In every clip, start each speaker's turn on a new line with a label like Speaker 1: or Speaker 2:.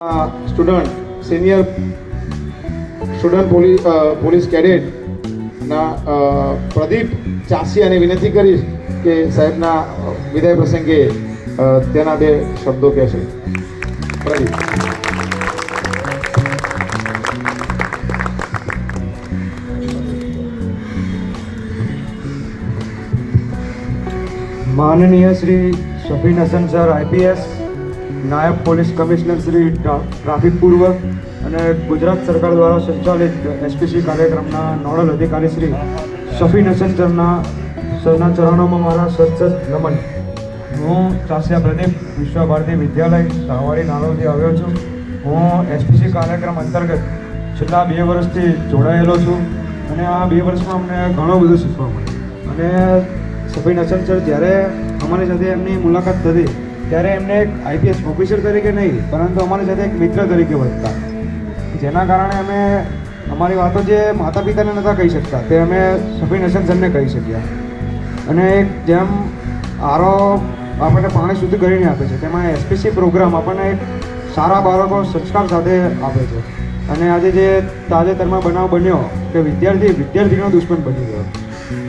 Speaker 1: Student, senior student police police કેડેટના Pradeep ચાસિયાને વિનંતી કરીશ કે સાહેબના વિદાય પ્રસંગે તેના બે શબ્દો કહેશે. પ્રદીપ.
Speaker 2: માનનીય શ્રી શફીન હસન સર આઈપીએસ નાયબ પોલીસ કમિશનર શ્રી ટ્રા- ટ્રાફિક પૂર્વ અને ગુજરાત સરકાર દ્વારા સંચાલિત એસપીસી કાર્યક્રમના નોડલ અધિકારી શ્રી શફીન હસન સરના ચરણોમાં મારા સતસત નમન. હું ચાસિયા પ્રદીપ, વિશ્વ ભારતી વિદ્યાલય સાવાડી નારોલથી આવ્યો છું. હું એસપીસી કાર્યક્રમ અંતર્ગત છેલ્લા બે વર્ષથી જોડાયેલો છું અને આ બે વર્ષમાં અમને ઘણું બધું શીખવા મળ્યું. અને સફીન હસન સર જ્યારે અમારી સાથે એમની મુલાકાત થતી ત્યારે એમને એક આઈપીએસ ઓફિસર તરીકે નહીં, પરંતુ અમારી સાથે એક મિત્ર તરીકે વધતા. જેના કારણે અમે અમારી વાતો જે માતા પિતાને નહોતા કહી શકતા, તે અમે સફીન હસન સરને કહી શક્યા. અને એક જેમ આરો આપણને પાણી શુદ્ધ કરીને આપે છે, તેમાં એસપીસી પ્રોગ્રામ આપણને એક સારા બાળકો સંસ્કાર સાથે આપે છે. અને આજે જે તાજેતરમાં બનાવ બન્યો કે વિદ્યાર્થી વિદ્યાર્થીનો દુશ્મન બની ગયો.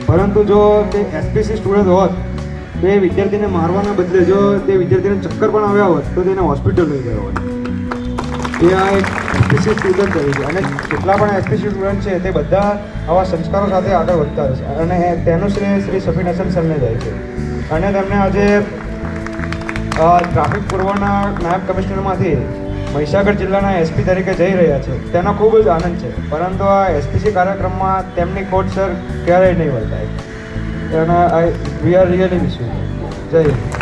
Speaker 2: પરંતુ જો તે એસપીસી સ્ટુડન્ટ હોત એ વિદ્યાર્થીને મારવાના બદલે જો તે વિદ્યાર્થીને ચક્કર પણ આવ્યા હોત, તો તેને હોસ્પિટલ લઈ ગયો હોત. એ આ એક એસપીસી સ્ટુડન્ટ તરીકે અને જેટલા પણ એસપીસી સ્ટુડન્ટ છે, તે બધા આવા સંસ્કારો સાથે આગળ વધતા રહેશે અને તેનું શ્રેય શ્રી સફીન હસન સરને જાય છે. અને તેમને આજે ટ્રાફિક પૂર્વના નાયબ કમિશનરમાંથી મહીસાગર જિલ્લાના એસપી તરીકે જઈ રહ્યા છે. તેનો ખૂબ જ આનંદ છે. પરંતુ આ એસપીસી કાર્યક્રમમાં તેમની કોચ સર ક્યારેય નહીં વર્તાય અને I we are really miss Jai Hind.